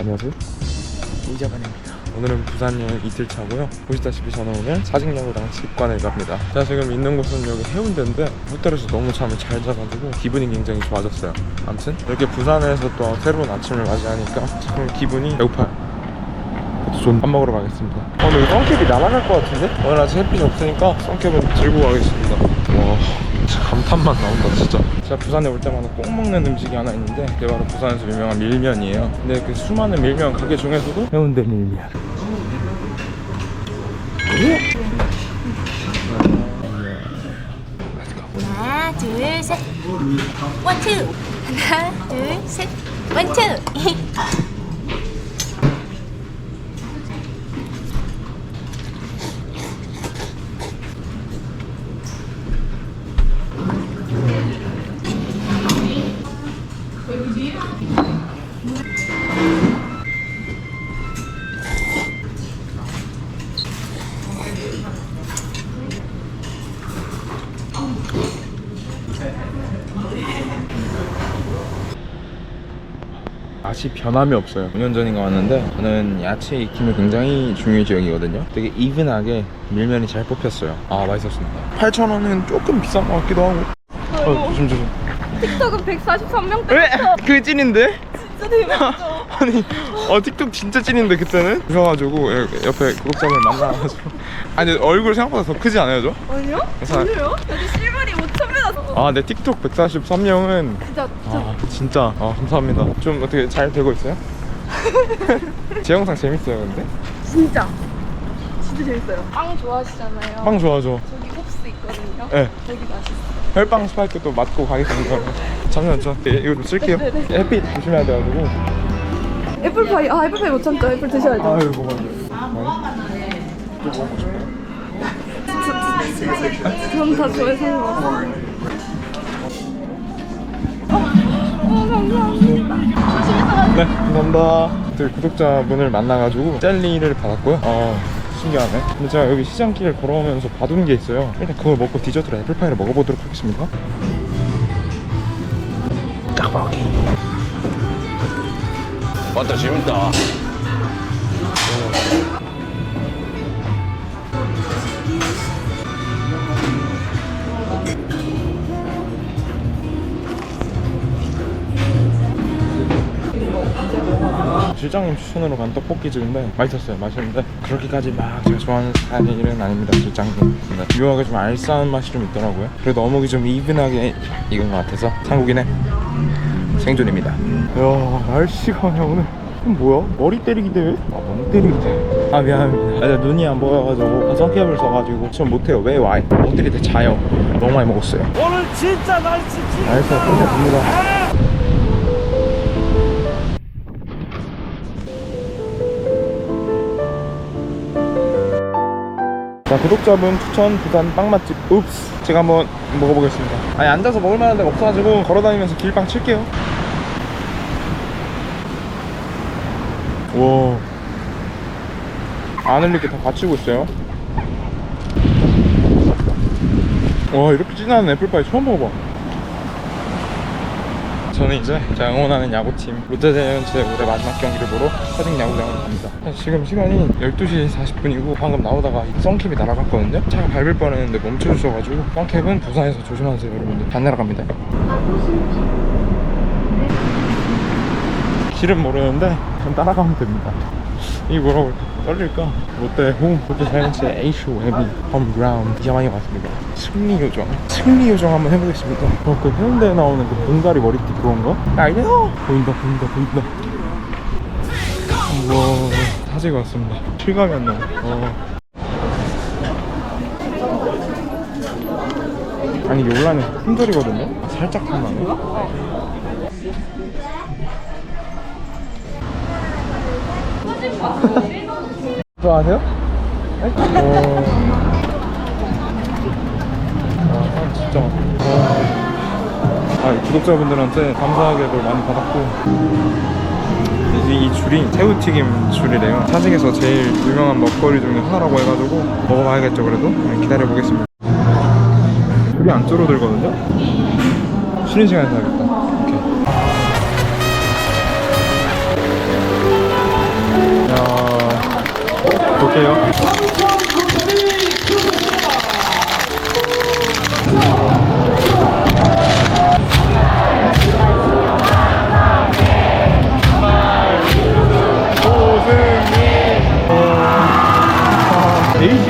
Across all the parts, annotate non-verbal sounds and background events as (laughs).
안녕하세요. 이자반입니다. 오늘은 부산 여행 이틀 차고요. 보시다시피 저는 오늘 사직야구장 직관을 갑니다. 제가 지금 있는 곳은 여기 해운대인데 호텔에서 너무 잠을 잘 자가지고 기분이 굉장히 좋아졌어요. 아무튼 이렇게 부산에서 또 새로운 아침을 맞이하니까 참 기분이 배고파요. 밥 먹으러 가겠습니다. 어, 근데 선캡이 날아갈 것 같은데? 오늘 아직 햇빛이 없으니까 선캡은 들고 가겠습니다. 와, 진짜 감탄만 나온다 진짜. 제가 부산에 올 때마다 꼭 먹는 음식이 하나 있는데 그게 바로 부산에서 유명한 밀면이에요. 근데 그 수많은 밀면 가게 중에서도 해운대 밀면. 하나 둘셋 원투 하나 둘셋 원투 (laughs) 맛이 변함이 없어요. 5년 전인가 왔는데 저는 야채 익힘이 굉장히 중요시 여기거든요. 되게 이분하게 밀면이 잘 뽑혔어요. 아 맛있었습니다. 8,000원은 조금 비싼 것 같기도 하고. 어, 조심 조심. 틱톡은 143명 왜? 그 찐인데? 진짜 대박이죠 (laughs) 아니 어 틱톡 진짜 찐인데 그때는 그래가지고 여- 옆에 구독자를 만나가지고 아니 얼굴 생각보다 더 크지 않아요 저? 아니요? 그래서- 아니요? 여기 실물이 5천명 아내 틱톡 143명은 진짜 진짜 아 진짜 아 감사합니다 좀 어떻게 잘 되고 있어요? 제 영상 재밌어요 근데? 진짜 진짜 재밌어요 빵 좋아하시잖아요 빵 좋아하죠 저기 홉스 있거든요 네 거기 맛있어요 혈빵 스파이크 또 맞고 가겠습니다 잠시만 저 예, 이거 좀 쓸게요. 햇빛 조심해야 돼가지고 애플파이 아 애플파이 못 참죠 애플 드셔야죠 아유 뭐가 네. 또 먹고 싶어요? 전다 좋아해서 상 네, 감사합니다. 저희 구독자분을 만나가지고 젤리를 받았고요. 어, 신기하네. 근데 제가 여기 시장길 걸어오면서 봐둔 게 있어요. 일단 그걸 먹고 디저트로 애플파이를 먹어보도록 하겠습니다. 까마귀. 맞다 재밌다 실장님 추천으로 간 떡볶이집인데 맛있었어요. 맛있는데 그렇게까지 막 제가 좋아하는 스타일은 아닙니다. 실장님. 근데 묘하게 좀 알싸한 맛이 좀 있더라고요. 그래도 어묵이 좀 이분하게 익은 것 같아서 한국인의 생존입니다. 이야 날씨가 그냥 오늘 이건 뭐야? 머리 때리기 대회? 아 머리 때리기 대회 아 미안합니다 아, 눈이 안 보여가지고 선캡을 써가지고 지금 못해요 왜 와이? 옷들이 다 자요 너무 많이 먹었어요 오늘 진짜 날씨 진짜 날씨가 끝내줍니다 자 구독자분 추천 부산 빵맛집 읍스 제가 한번 먹어보겠습니다 아니 앉아서 먹을 만한 데가 없어가지고 걸어다니면서 길빵 칠게요 와. 안 흘리게 다 받치고 있어요. 와, 이렇게 진한 애플파이 처음 먹어봐. 저는 이제 제가 응원하는 야구팀 롯데자이언츠의 올해 마지막 경기를 보러 사직 야구장으로 갑니다. 지금 시간이 12시 40분이고 방금 나오다가 이 썬캡이 날아갔거든요. 차가 밟을 뻔했는데 멈춰주셔가지고 썬캡은 부산에서 조심하세요 여러분들. 다 내려갑니다. 길은 모르는데 그냥 따라가면 됩니다. 이게 뭐라고 떨릴까? 롯데 홈, 롯데 자이언츠의 에이쇼 웨비 홈그라운드 야만이 왔습니다. 승리 요정, 승리 요정 한번 해보겠습니다. 어, 그 해운대에 나오는 그 봉다리 머리띠 그건가? 알겠어. 보인다, 보인다, 보인다. 우와, 사지가 왔습니다. 실감이 안 나네. 어. 아니 올라는 품절이거든요? 살짝 탐나네. 좋아하세요? 네? 오. 와, 사람 진짜 많다. 와. 아, 이 구독자분들한테 감사하게도 많이 받았고. 이제 이 줄이 새우튀김 줄이래요. 사직에서 제일 유명한 먹거리 중에 하나라고 해가지고 먹어봐야겠죠, 그래도? 네, 기다려보겠습니다. 줄이 안 줄어들거든요? 쉬는 시간에 사야 볼게요. 데이식스? 합격.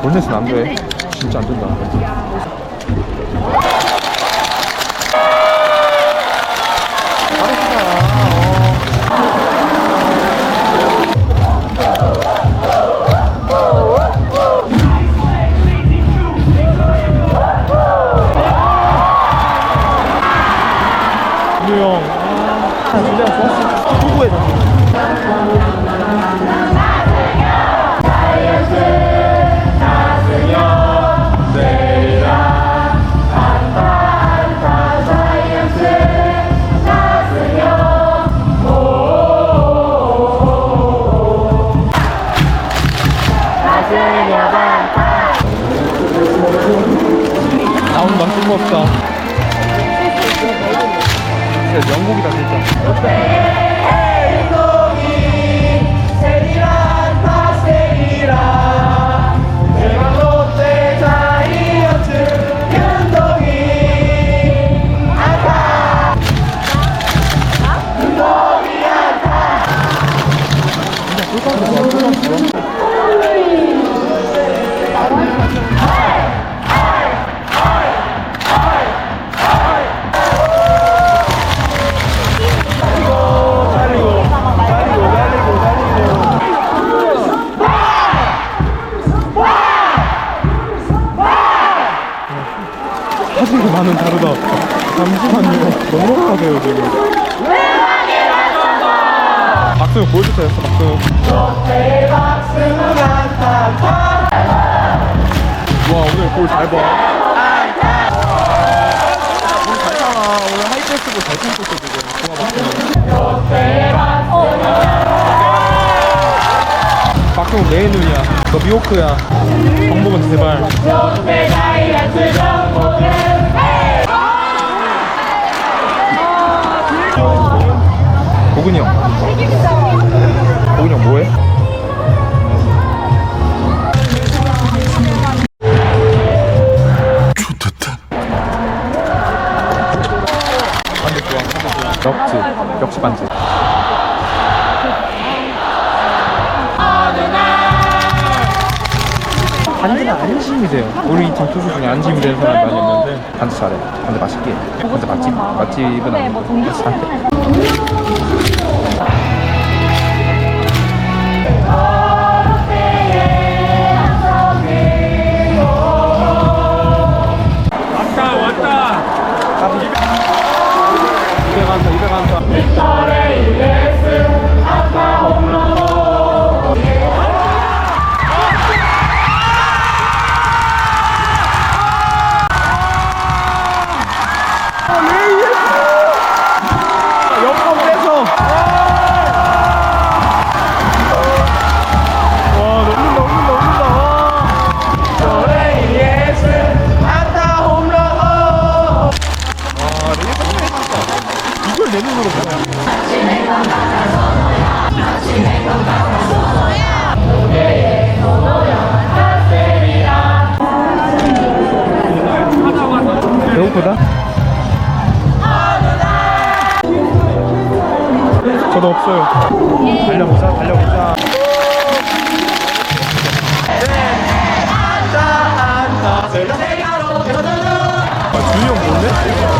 볼넷은 안 돼. 진짜 안 된다. 사진과 많은 다르다. 잠시만요. 너무 하세요 지금. 박승우 보여주세요 박승우 와 오늘 볼 잘봐. 오늘 잘 참아 오늘 하이패스 볼 잘 참고 있어 지금. 좋아 박승우 박승우 메인 눈이야. 너 미호크야. 정복은 제발 보근이 형 보근이 형 뭐해? 역지 역시 반지 반지는 안심이 돼요. 우리 이팀 투수 중에 안심이 되는 사람이 많이 있는데 반지 잘해. 반지 맛있게. 반지 맛집 맛집은 아니고. 네, 뭐 동기 아, 아, 준이 형 뭔데?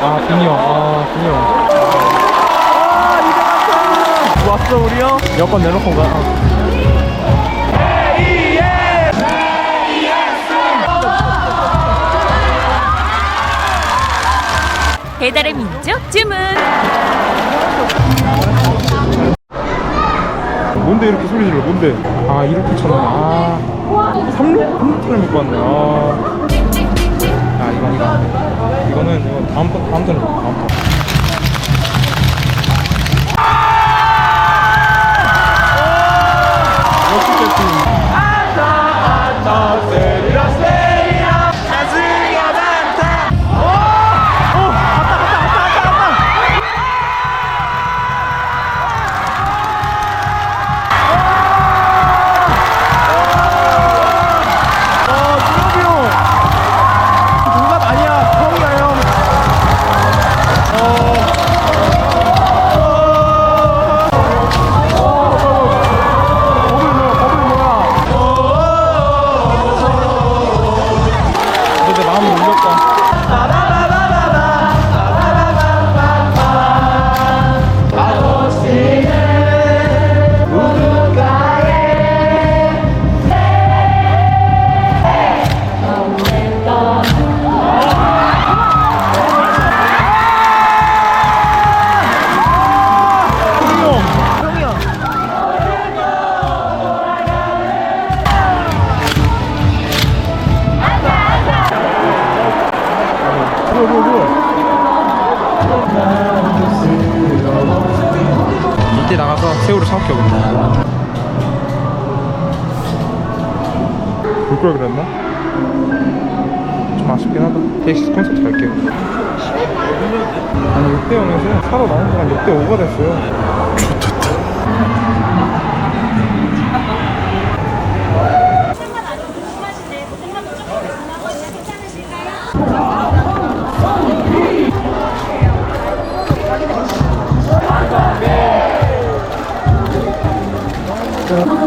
아, 비니어. 아, 비니어. 왔어, 우리요? 여권 내놓고 가. 어. 배달의 민족 주문. 뭔데 이렇게 소리 질러? 뭔데? 아 이렇게 쳐나. 아 삼루 삼루 를 먹고 왔네. 아, 아 이거 이거. 저는 이거 다음 다음 턴 다음 턴. 있어요.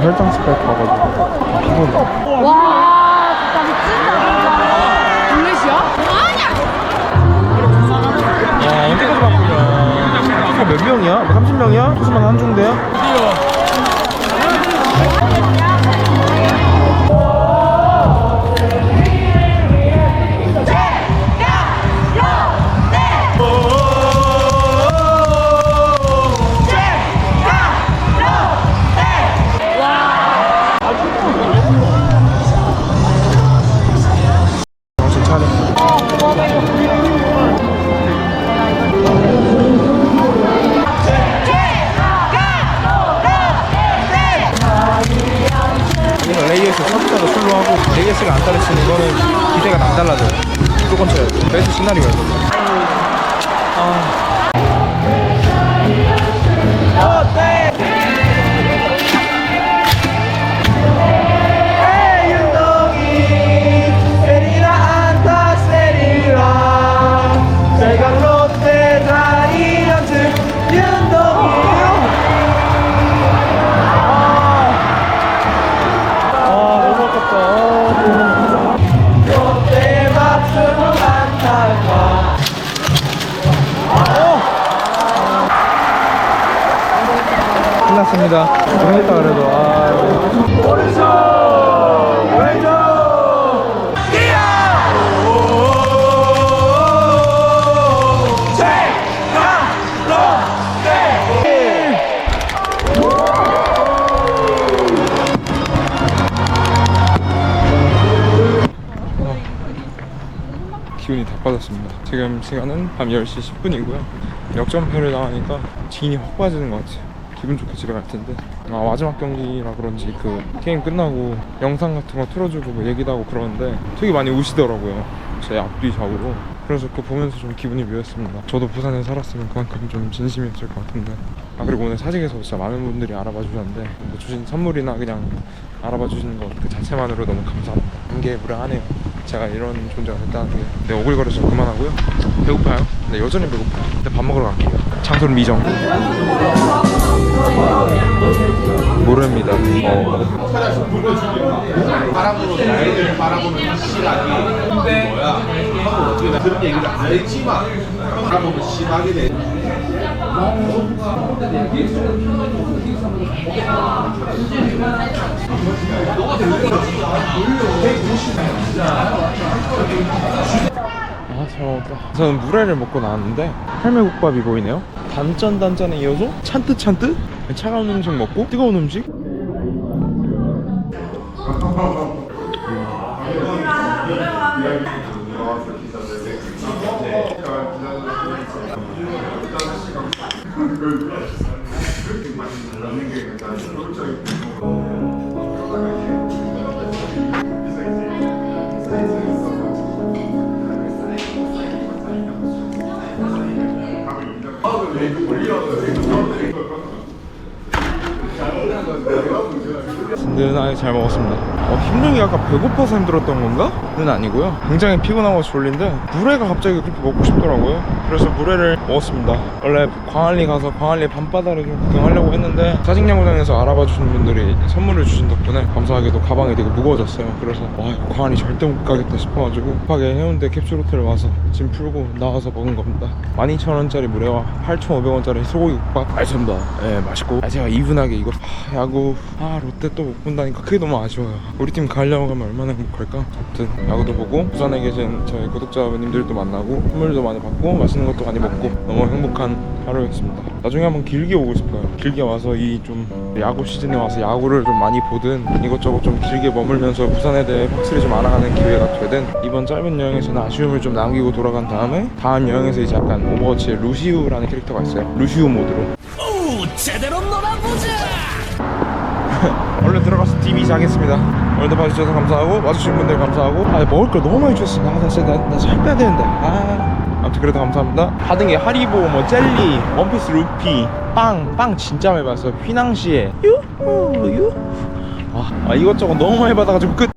혈당 스파이크 와가지고 피곤해 와 진짜 미친다 블랙이야? 아니야 야 언제까지 바꾸냐 수가 몇 명이야? 뭐 30명이야? 수만 한 중대야? 드디어 좋습니다. 정했다 그래도. 아. 오른쪽! 왼쪽! 기운이 다 빠졌습니다. 지금 시간은 밤 10시 10분이고요. 역전패를 당하니까 기운이 확 빠지는 것 같아요. 기분 좋게 집에 갈 텐데. 아 마지막 경기라 그런지 그 게임 끝나고 영상 같은 거 틀어주고 뭐 얘기도 하고 그러는데 되게 많이 우시더라고요. 제 앞뒤 좌우로. 그래서 그거 보면서 좀 기분이 묘했습니다. 저도 부산에 살았으면 그만큼 좀 진심이었을 것 같은데. 아 그리고 오늘 사직에서 진짜 많은 분들이 알아봐 주셨는데 뭐 주신 선물이나 그냥 알아봐 주시는 것 그 자체만으로 너무 감사합니다. 한게 무량하네요. 제가 이런 존재가 됐다는 게. 네, 오글거려 좀 그만하고요. 배고파요? 네 여전히 배고파요. 근데 밥 먹으러 갈게요. 장소는 미정 모릅니다. 어. 배고파서 저는 물회를 먹고 나왔는데 할매국밥이 보이네요. 단짠 단짠에 이어서 찬뜻 찬뜻 차가운 음식 먹고 뜨거운 음식. 그 맛이 달라는 게 일단 적인 든든하게 잘 먹었습니다. 어, 힘든 게 아까 배고파서 힘들었던 건가? 는 아니고요. 굉장히 피곤하고 졸린데 물회가 갑자기 그렇게 먹고 싶더라고요. 그래서 물회를 먹었습니다. 원래 광안리 가서 광안리 밤바다를 좀 구경하려고 했는데 사직야구장에서 알아봐 주신 분들이 선물을 주신 덕분에 감사하게도 가방이 되게 무거워졌어요. 그래서 와 광안리 절대 못 가겠다 싶어가지고 급하게 해운대 캡슐호텔 와서 짐 풀고 나와서 먹은 겁니다. 12,000원짜리 물회와 8,500원짜리 소고기 국밥 맛있습니다. 예 맛있고 아, 제가 이분하게 이거 아, 야구 아 롯데 또 못 본다니까 그게 너무 아쉬워요. 우리 팀 가려고 하면 얼마나 행복할까? 아무튼 야구도 보고 부산에 계신 저희 구독자분님들도 만나고 선물도 많이 받고 맛있는 것도 많이 먹고 너무 행복한 하루였습니다. 나중에 한번 길게 오고 싶어요. 길게 와서 이 좀 야구 시즌에 와서 야구를 좀 많이 보든 이것저것 좀 길게 머물면서 부산에 대해 확실히 좀 알아가는 기회가 되든 이번 짧은 여행에서는 아쉬움을 좀 남기고 돌아간 다음에 다음 여행에서 이제 약간 오버워치의 루시우라는 캐릭터가 있어요. 루시우 모드로 (laughs) 얼른 들어가서 TV 자겠습니다. 오늘도 봐주셔서 감사하고 와주신 분들 감사하고 아 먹을 걸 너무 많이 주셨어. 아, 나 진짜 나, 나 살 빼야 되는데. 아 아무튼 그래도 감사합니다. 게 하리보, 뭐 젤리, 원피스 루피, 빵, 빵 진짜 많이 받았어요. 휘낭시에 유후 유. 아, 아 이것저것 너무 많이 받아가지고 끝.